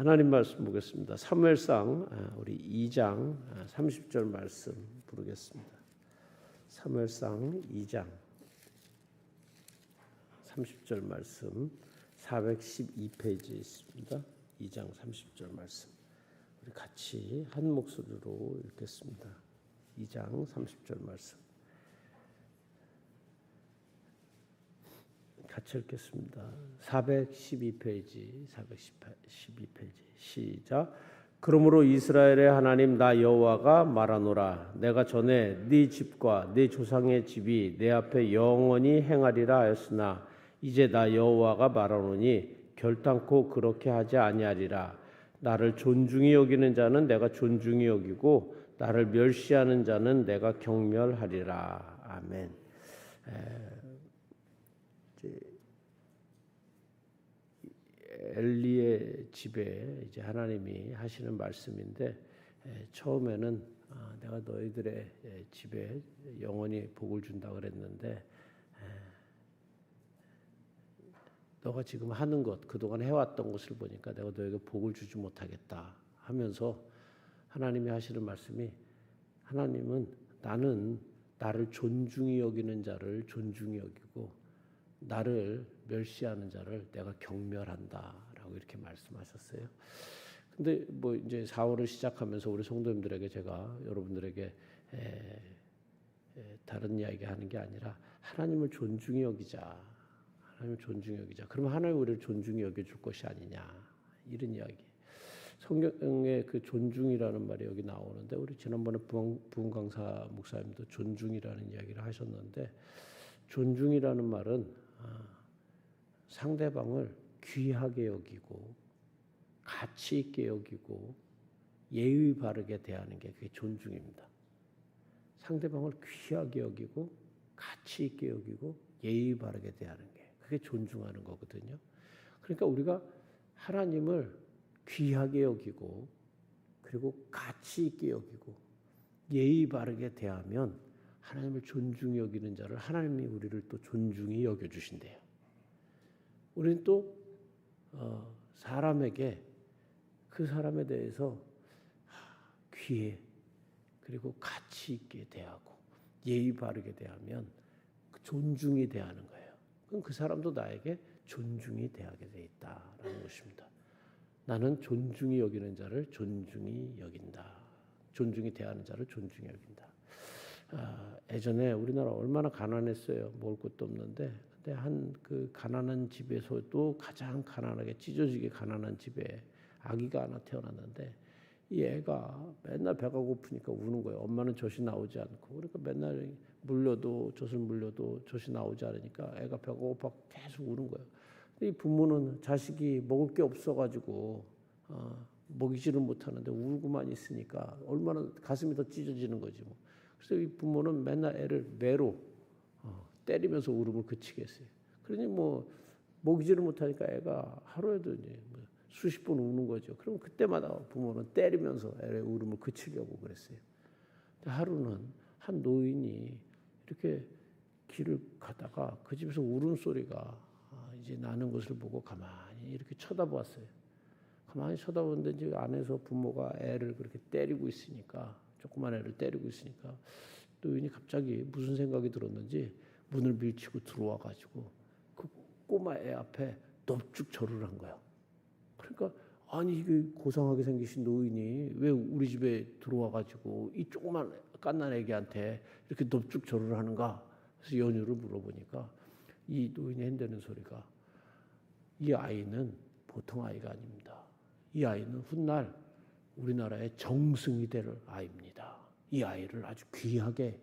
하나님 말씀 보겠습니다. 사무엘상 아, 우리 2장 30절 말씀 부르겠습니다. 사무엘상 2장 30절 말씀 412페이지에 있습니다. 2장 30절 말씀. 우리 같이 한 목소리로 읽겠습니다. 2장 30절 말씀. 같이 읽겠습니다. 412페이지, 412페이지. 시작. 그러므로 이스라엘의 하나님 나 여호와가 말하노라 내가 전에 네 집과 네 조상의 집이 내 앞에 영원히 행하리라 하였으나 이제 나 여호와가 말하노니 결단코 그렇게 하지 아니하리라 나를 존중히 여기는 자는 내가 존중히 여기고 나를 멸시하는 자는 내가 경멸하리라 아멘. 엘리의 집에 이제 하나님이 하시는 말씀인데 처음에는 아, 내가 너희들의 집에 영원히 복을 준다 그랬는데 너가 지금 하는 것 그동안 해왔던 것을 보니까 내가 너에게 복을 주지 못하겠다 하면서 하나님이 하시는 말씀이 하나님은 나는 나를 존중히 여기는 자를 존중히 여기고 나를 멸시하는 자를 내가 경멸한다라고 이렇게 말씀하셨어요. 근데 뭐 이제 4월을 시작하면서 우리 성도님들에게 제가 여러분들에게 에, 에, 다른 이야기 하는 게 아니라 하나님을 존중히 여기자. 하나님을 존중히 여기자. 그러면 하나님 우리를 존중히 여겨줄 것이 아니냐. 이런 이야기. 성경에 그 존중이라는 말이 여기 나오는데 우리 지난번에 부흥 강사 목사님도 존중이라는 이야기를 하셨는데 존중이라는 말은 아, 상대방을 귀하게 여기고 가치 있게 여기고 예의 바르게 대하는 게 그게 존중입니다. 상대방을 귀하게 여기고 가치 있게 여기고 예의 바르게 대하는 게 그게 존중하는 거거든요. 그러니까 우리가 하나님을 귀하게 여기고 그리고 가치 있게 여기고 예의 바르게 대하면 하나님을 존중히 여기는 자를 하나님이 우리를 또 존중히 여겨 주신대요. 우리는 또 어, 사람에게 그 사람에 대해서 귀해 그리고 가치 있게 대하고 예의 바르게 대하면 그 존중이 대하는 거예요. 그럼 그 사람도 나에게 존중이 대하게 돼 있다라는 것입니다. 나는 존중이 여기는 자를 존중이 여긴다. 존중이 대하는 자를 존중히 여긴다. 아, 예전에 우리나라 얼마나 가난했어요. 먹을 것도 없는데 근데 한 그 가난한 집에서도 가장 가난하게 찢어지게 가난한 집에 아기가 하나 태어났는데 이 애가 맨날 배가 고프니까 우는 거예요. 엄마는 젖이 나오지 않고 그러니까 맨날 물려도 젖을 물려도 젖이 나오지 않으니까 애가 배가 고파 계속 우는 거예요. 이 부모는 자식이 먹을 게 없어가지고 어, 먹이지를 못하는데 울고만 있으니까 얼마나 가슴이 더 찢어지는 거지 뭐. 그래서 이 부모는 맨날 애를 매로 어, 때리면서 울음을 그치겠어요. 그러니 뭐 먹이지를 못하니까 애가 하루에도 이제 뭐 수십 번 우는 거죠. 그럼 그때마다 부모는 때리면서 애의 울음을 그치려고 그랬어요. 하루는 한 노인이 이렇게 길을 가다가 그 집에서 울음소리가 아, 이제 나는 것을 보고 가만히 이렇게 쳐다보았어요. 가만히 쳐다보는데 이제 안에서 부모가 애를 그렇게 때리고 있으니까 조그만 애를 때리고 있으니까 노인이 갑자기 무슨 생각이 들었는지 문을 밀치고 들어와 가지고 그 꼬마 애 앞에 넙죽 절을 한 거야. 그러니까 아니 이게 고상하게 생기신 노인이 왜 우리 집에 들어와 가지고 이 조그만 깐난 애기한테 이렇게 넙죽 절을 하는가? 그래서 연유를 물어보니까 이 노인이 흔드는 소리가 이 아이는 보통 아이가 아닙니다. 이 아이는 훗날 우리나라의 정승이 될 아이입니다. 이 아이를 아주 귀하게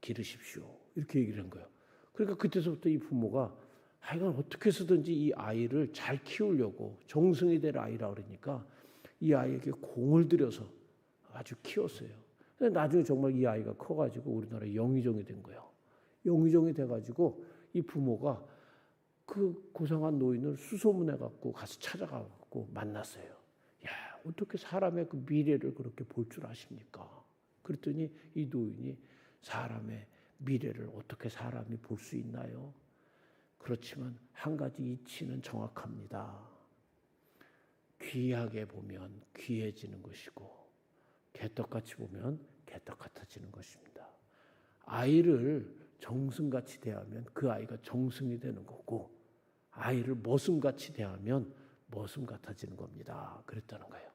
기르십시오. 이렇게 얘기를 한 거예요. 그러니까 그때서부터 이 부모가 하여간 어떻게 해서든지 이 아이를 잘 키우려고 정승이 될 아이라 그러니까 이 아이에게 공을 들여서 아주 키웠어요. 근데 나중에 정말 이 아이가 커가지고 우리나라 영의정이 된 거예요. 영의정이 돼가지고 이 부모가 그 고상한 노인을 수소문해 갖고 가서 찾아가 갖고 만났어요. 야 어떻게 사람의 그 미래를 그렇게 볼 줄 아십니까? 그랬더니 이 노인이 사람의 미래를 어떻게 사람이 볼 수 있나요? 그렇지만 한 가지 이치는 정확합니다. 귀하게 보면 귀해지는 것이고 개떡같이 보면 개떡 같아지는 것입니다. 아이를 정승같이 대하면 그 아이가 정승이 되는 거고 아이를 머슴같이 대하면 머슴 같아지는 겁니다. 그랬다는 거예요.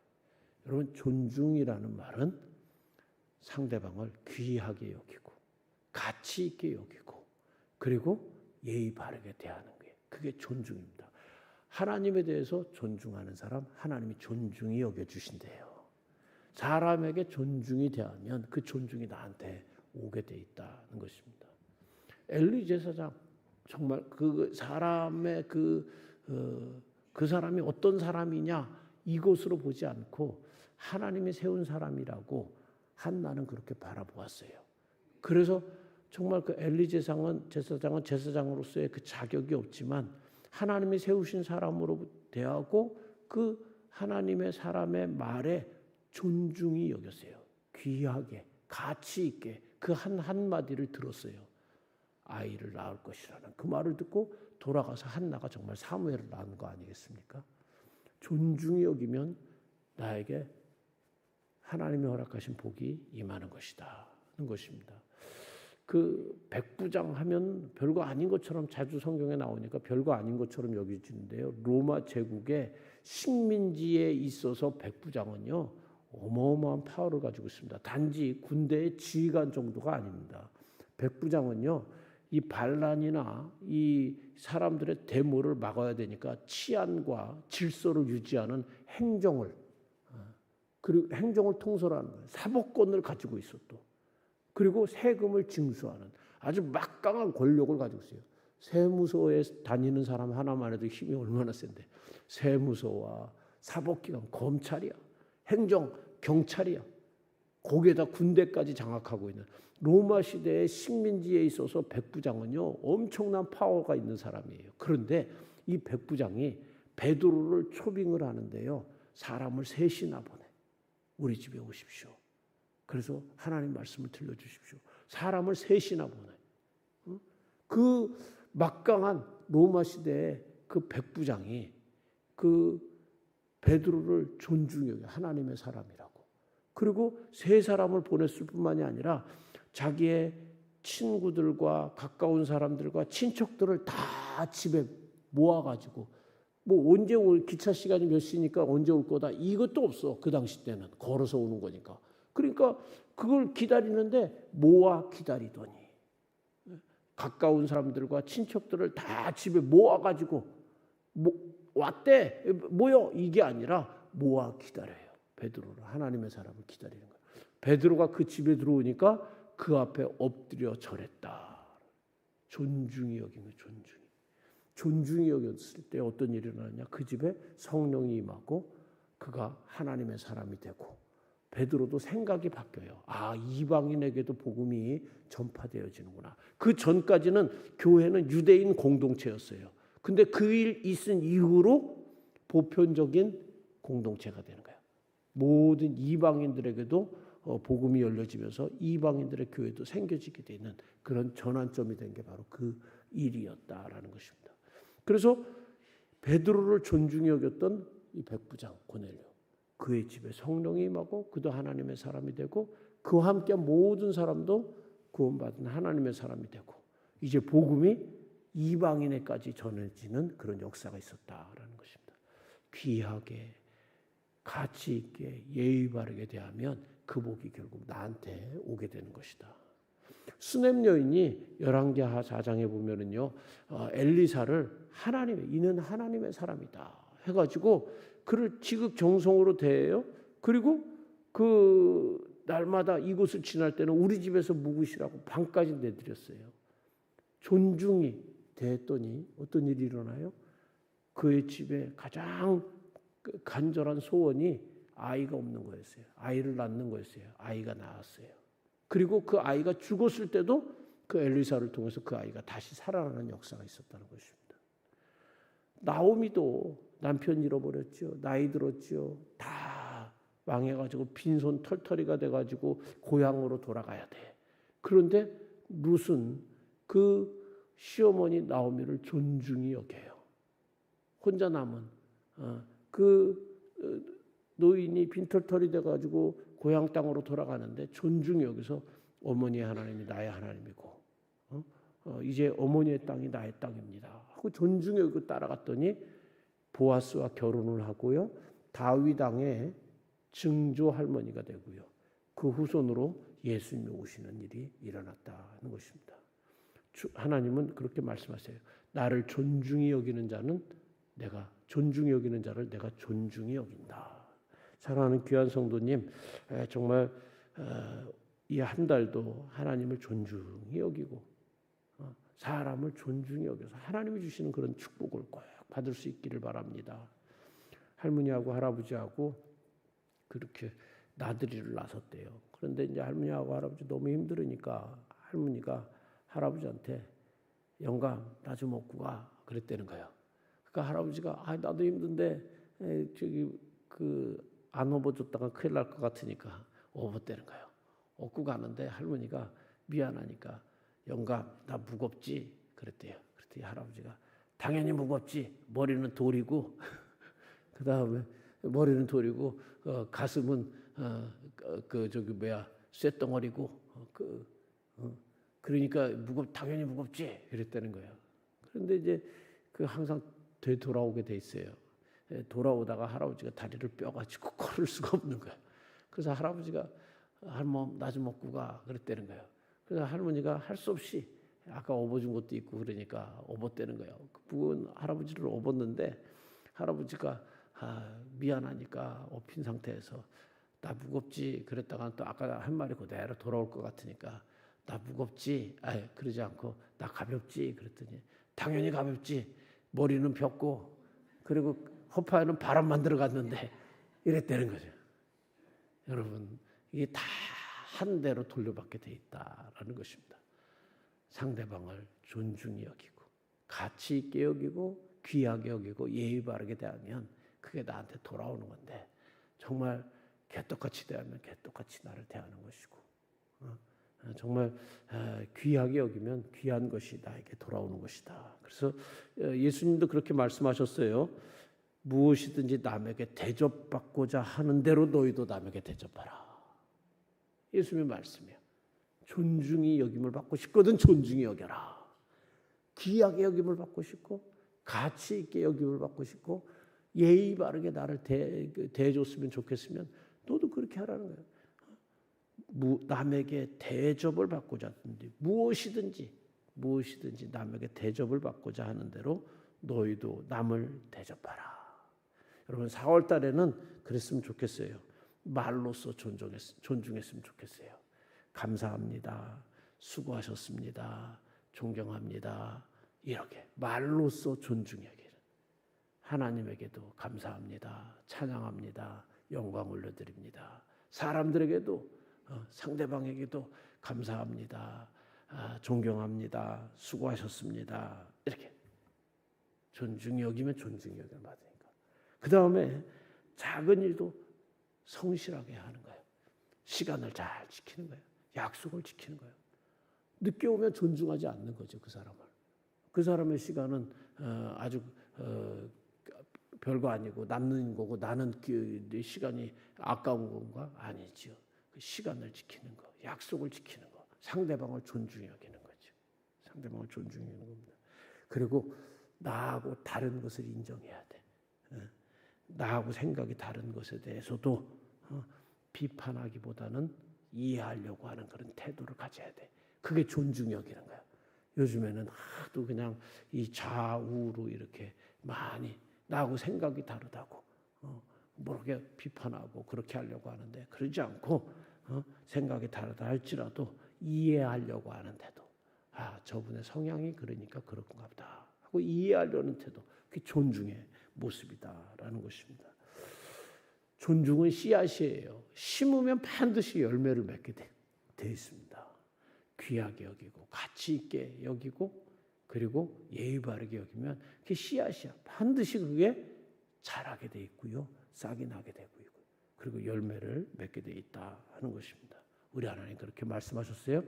여러분 존중이라는 말은 상대방을 귀하게 여기고 가치 있게 여기고 그리고 예의 바르게 대하는 게 그게 존중입니다. 하나님에 대해서 존중하는 사람 하나님이 존중이 여겨 주신대요. 사람에게 존중이 대하면 그 존중이 나한테 오게 돼 있다는 것입니다. 엘리 제사장 정말 그 사람의 그, 어, 그 사람이 어떤 사람이냐 이것으로 보지 않고 하나님이 세운 사람이라고 한나는 그렇게 바라보았어요. 그래서 정말 그 엘리 제사장은 제사장은 제사장으로서의 그 자격이 없지만 하나님이 세우신 사람으로 대하고 그 하나님의 사람의 말에 존중이 여겼어요. 귀하게 가치 있게 그 한 한마디를 들었어요. 아이를 낳을 것이라는 그 말을 듣고 돌아가서 한나가 정말 사무엘을 낳은 거 아니겠습니까? 존중이 여기면 나에게 하나님이 허락하신 복이 임하는 것이다. 는 것입니다. 그 백부장 하면 별거 아닌 것처럼 자주 성경에 나오니까 별거 아닌 것처럼 여겨지는데요. 로마 제국의 식민지에 있어서 백부장은요. 어마어마한 파워를 가지고 있습니다. 단지 군대의 지휘관 정도가 아닙니다. 백부장은요. 이 반란이나 이 사람들의 데모를 막아야 되니까 치안과 질서를 유지하는 행정을 그리고 행정을 통솔하는 거예요. 사법권을 가지고 또. 그리고 세금을 징수하는 아주 막강한 권력을 가지고 있어요. 세무서에 다니는 사람 하나만 해도 힘이 얼마나 센데 세무서와 사법기관, 검찰이야, 행정, 경찰이야. 거기에다 군대까지 장악하고 있는 로마 시대의 식민지에 있어서 백부장은요 엄청난 파워가 있는 사람이에요. 그런데 이 백부장이 베드로를 초빙을 하는데요 사람을 셋이나 보내. 우리 집에 오십시오. 그래서 하나님 말씀을 들려주십시오. 사람을 셋이나 보내. 그 막강한 로마 시대의 그 백부장이 그 베드로를 존중해 하나님의 사람이라고. 그리고 세 사람을 보냈을 뿐만이 아니라 자기의 친구들과 가까운 사람들과 친척들을 다 집에 모아가지고 뭐 언제 올 기차 시간이 몇 시니까 언제 올 거다 이것도 없어 그 당시 때는 걸어서 오는 거니까 그러니까 그걸 기다리는데 모아 기다리더니 가까운 사람들과 친척들을 다 집에 모아가지고 왔대. 모여. 이게 아니라 모아 기다려요. 베드로를. 하나님의 사람을 기다리는 거예요. 베드로가 그 집에 들어오니까 그 앞에 엎드려 절했다. 존중이 여기면 존중이. 존중이 여겼을 때 어떤 일이 일어나냐? 그 집에 성령이 임하고 그가 하나님의 사람이 되고 베드로도 생각이 바뀌어요. 아 이방인에게도 복음이 전파되어지는구나. 그 전까지는 교회는 유대인 공동체였어요. 근데 그 일 있은 이후로 보편적인 공동체가 되는 거예요. 모든 이방인들에게도 어, 복음이 열려지면서 이방인들의 교회도 생겨지게 되는 그런 전환점이 된 게 바로 그 일이었다라는 것입니다. 그래서 베드로를 존중히 여겼던 이 백부장 고넬료 그의 집에 성령이 임하고 그도 하나님의 사람이 되고 그와 함께 모든 사람도 구원받은 하나님의 사람이 되고 이제 복음이 이방인에까지 전해지는 그런 역사가 있었다라는 것입니다. 귀하게 가치 있게 예의 바르게 대하면 그 복이 결국 나한테 오게 되는 것이다. 수넴 여인이 열왕기하 4장에 보면은요 어, 엘리사를 하나님의 이는 하나님의 사람이다 해가지고 그를 지극정성으로 대해요. 그리고 그 날마다 이곳을 지날 때는 우리 집에서 묵으시라고 방까지 내드렸어요. 존중이 됐더니 어떤 일이 일어나요? 그의 집에 가장 그 간절한 소원이 아이가 없는 거였어요. 아이를 낳는 거였어요. 아이가 나왔어요. 그리고 그 아이가 죽었을 때도 그 엘리사를 통해서 그 아이가 다시 살아나는 역사가 있었다는 것입니다. 나오미도 남편 잃어버렸죠. 나이 들었죠. 다 망해가지고 빈손 털털이가 돼가지고 고향으로 돌아가야 돼. 그런데 룻은 그 시어머니 나오미를 존중히 여겨요. 혼자 남은 어, 그 노인이 빈털털이 돼가지고 고향 땅으로 돌아가는데 존중히 여기서 어머니의 하나님이 나의 하나님이고 어? 어, 이제 어머니의 땅이 나의 땅입니다. 하고 존중히 여기고 따라갔더니 보아스와 결혼을 하고요. 다윗 왕의 증조 할머니가 되고요. 그 후손으로 예수님이 오시는 일이 일어났다는 것입니다. 주- 하나님은 그렇게 말씀하세요. 나를 존중히 여기는 자는 내가 존중히 여기는 자를 내가 존중히 여긴다. 사랑하는 귀한 성도님, 에, 정말 어, 이한 달도 하나님을 존중히 여기고 어, 사람을 존중히 여겨서 하나님이 주시는 그런 축복을 꼭 받을 수 있기를 바랍니다. 할머니하고 할아버지하고 그렇게 나들이를 나섰대요. 그런데 이제 할머니하고 할아버지 너무 힘들으니까 할머니가 할아버지한테 영감 나 좀 먹고 가 그랬다는 거예요. 그러니까 할아버지가 아 나도 힘든데 에, 저기 그 안 업어줬다가 큰일 날 것 같으니까 업었다는 거예요. 업고 가는데 할머니가 미안하니까 영감 나 무겁지 그랬대요. 그랬더니 할아버지가 당연히 무겁지 머리는 돌이고 그 다음에 머리는 돌이고 어, 가슴은 어, 그, 그 저기 뭐야 쇳덩어리고 어, 그 어, 그러니까 무겁 당연히 무겁지 이랬다는 거예요. 그런데 이제 그 항상 되돌아오게 돼 있어요. 예, 돌아오다가 할아버지가 다리를 뼈가지고 걸을 수가 없는 거예요. 그래서 할아버지가 할멈 나 좀 먹고 가 그랬다는 거예요. 그래서 할머니가 할 수 없이 아까 업어준 것도 있고 그러니까 업었다는 거예요. 그 부은 할아버지를 업었는데 할아버지가 아, 미안하니까 업힌 상태에서 나 무겁지 그랬다가 또 아까 한 말이 그대로 돌아올 것 같으니까 나 무겁지 아 그러지 않고 나 가볍지 그랬더니 당연히 가볍지 머리는 폈고 그리고 허파에는 바람만 들어갔는데 이랬다는 거죠. 여러분 이게 다 한 대로 돌려받게 돼 있다라는 것입니다. 상대방을 존중히 여기고 가치 있게 여기고 귀하게 여기고 예의 바르게 대하면 그게 나한테 돌아오는 건데 정말 개떡같이 대하면 개떡같이 나를 대하는 것이고 어? 어, 정말 어, 귀하게 여기면 귀한 것이 나에게 돌아오는 것이다. 그래서 어, 예수님도 그렇게 말씀하셨어요. 무엇이든지 남에게 대접받고자 하는 대로 너희도 남에게 대접하라. 예수님의 말씀이에요. 존중이 여김을 받고 싶거든 존중히 여겨라. 귀하게 여김을 받고 싶고 가치 있게 여김을 받고 싶고 예의 바르게 나를 대, 그, 대해줬으면 좋겠으면 너도 그렇게 하라는 거예요. 무, 남에게 대접을 받고자 하든지 무엇이든지 무엇이든지 남에게 대접을 받고자 하는 대로 너희도 남을 대접하라. 여러분 4월 달에는 그랬으면 좋겠어요. 말로써 존중했, 존중했으면 좋겠어요. 감사합니다. 수고하셨습니다. 존경합니다. 이렇게 말로써 존중하기를. 하나님에게도 감사합니다. 찬양합니다. 영광 올려드립니다. 사람들에게도 어, 상대방에게도 감사합니다. 아, 존경합니다. 수고하셨습니다. 이렇게 존중이 여기면 존중이 여기를 받으니까. 그 다음에 작은 일도 성실하게 하는 거예요. 시간을 잘 지키는 거예요. 약속을 지키는 거예요. 늦게 오면 존중하지 않는 거죠 그 사람을. 그 사람의 시간은 어, 아주 어, 별거 아니고 남는 거고 나는 그 시간이 아까운 건가 아니지요. 그 시간을 지키는 거, 약속을 지키는 거, 상대방을 존중히 여기는 거죠. 상대방을 존중히 여기는 겁니다. 그리고 나하고 다른 것을 인정해야 돼. 어, 나하고 생각이 다른 것에 대해서도 어, 비판하기보다는 이해하려고 하는 그런 태도를 가져야 돼. 그게 존중 여기는 거야. 요즘에는 하도 그냥 이 좌우로 이렇게 많이 나하고 생각이 다르다고 어, 모르게 비판하고 그렇게 하려고 하는데 그러지 않고 어, 생각이 다르다 할지라도 이해하려고 하는 태도. 아 저분의 성향이 그러니까 그런가 보다 하고 이해하려는 태도. 그게 존중의 모습이다라는 것입니다. 존중은 씨앗이에요. 심으면 반드시 열매를 맺게 돼, 돼 있습니다. 귀하게 여기고 가치 있게 여기고 그리고 예의 바르게 여기면 그게 씨앗이야. 반드시 그게 자라게 돼 있고요. 싹이 나게 되고 있고 그리고 열매를 맺게 돼 있다 하는 것입니다. 우리 하나님 그렇게 말씀하셨어요.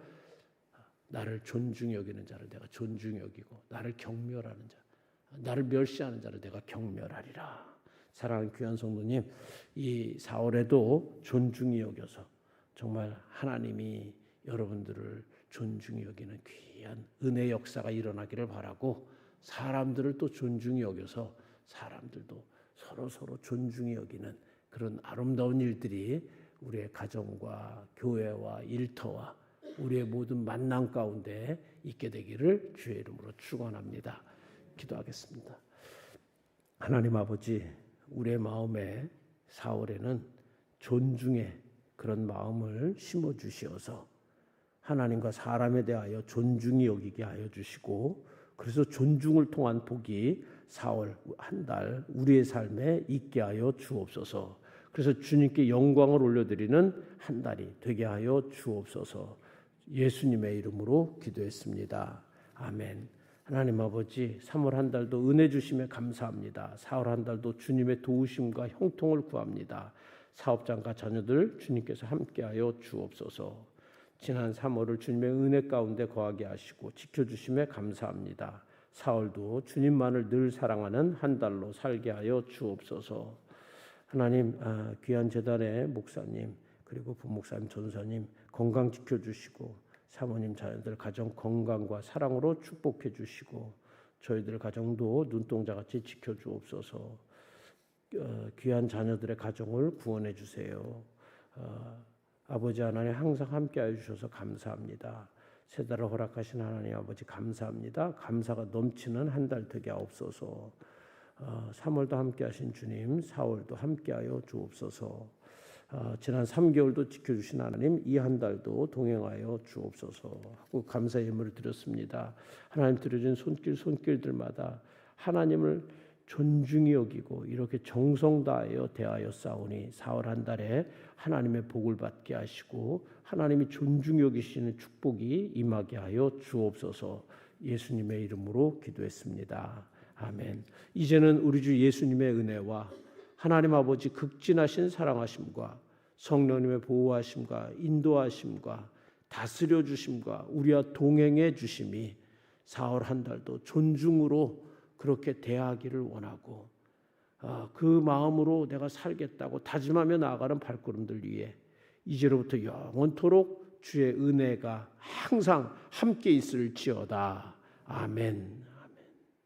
나를 존중 여기는 자를 내가 존중 여기고 나를 경멸하는 자 나를 멸시하는 자를 내가 경멸하리라. 사랑하는 귀한 성도님, 이 4월에도 존중히 여겨서 정말 하나님이 여러분들을 존중히 여기는 귀한 은혜 역사가 일어나기를 바라고 사람들을 또 존중히 여겨서 사람들도 서로 서로 존중히 여기는 그런 아름다운 일들이 우리의 가정과 교회와 일터와 우리의 모든 만남 가운데 있게 되기를 주의 이름으로 축원합니다. 기도하겠습니다. 하나님 아버지, 우리의 마음에 4월에는 존중의 그런 마음을 심어 주시어서 하나님과 사람에 대하여 존중이 여기게 하여 주시고 그래서 존중을 통한 복이 4월 한 달 우리의 삶에 있게 하여 주옵소서. 그래서 주님께 영광을 올려드리는 한 달이 되게 하여 주옵소서. 예수님의 이름으로 기도했습니다. 아멘. 하나님 아버지 3월 한 달도 은혜 주심에 감사합니다. 4월 한 달도 주님의 도우심과 형통을 구합니다. 사업장과 자녀들 주님께서 함께하여 주옵소서. 지난 3월을 주님의 은혜 가운데 거하게 하시고 지켜주심에 감사합니다. 4월도 주님만을 늘 사랑하는 한 달로 살게 하여 주옵소서. 하나님 아, 귀한 재단의 목사님 그리고 부목사님 전사님 건강 지켜주시고 사모님 자녀들 가정 건강과 사랑으로 축복해 주시고 저희들 가정도 눈동자 같이 지켜주옵소서. 어, 귀한 자녀들의 가정을 구원해 주세요. 어, 아버지 하나님 항상 함께하여 주셔서 감사합니다. 세 달을 허락하신 하나님 아버지 감사합니다. 감사가 넘치는 한 달 되게 하옵소서. 어, 3월도 함께하신 주님, 4월도 함께하여 주옵소서. 어, 지난 3개월도 지켜주신 하나님, 이 한 달도 동행하여 주옵소서. 하고 감사의 예물을 드렸습니다. 하나님 드려진 손길 손길들마다 하나님을 존중히 여기고 이렇게 정성 다하여 대하여 싸우니 4월 한 달에 하나님의 복을 받게 하시고 하나님이 존중히 여기시는 축복이 임하게 하여 주옵소서 예수님의 이름으로 기도했습니다. 아멘. 이제는 우리 주 예수님의 은혜와 하나님 아버지 극진하신 사랑하심과 성령님의 보호하심과 인도하심과 다스려 주심과 우리와 동행해 주심이 4월 한 달도 존중으로 그렇게 대하기를 원하고 아, 그 마음으로 내가 살겠다고 다짐하며 나아가는 발걸음들 위해 이제로부터 영원토록 주의 은혜가 항상 함께 있을지어다. 아멘.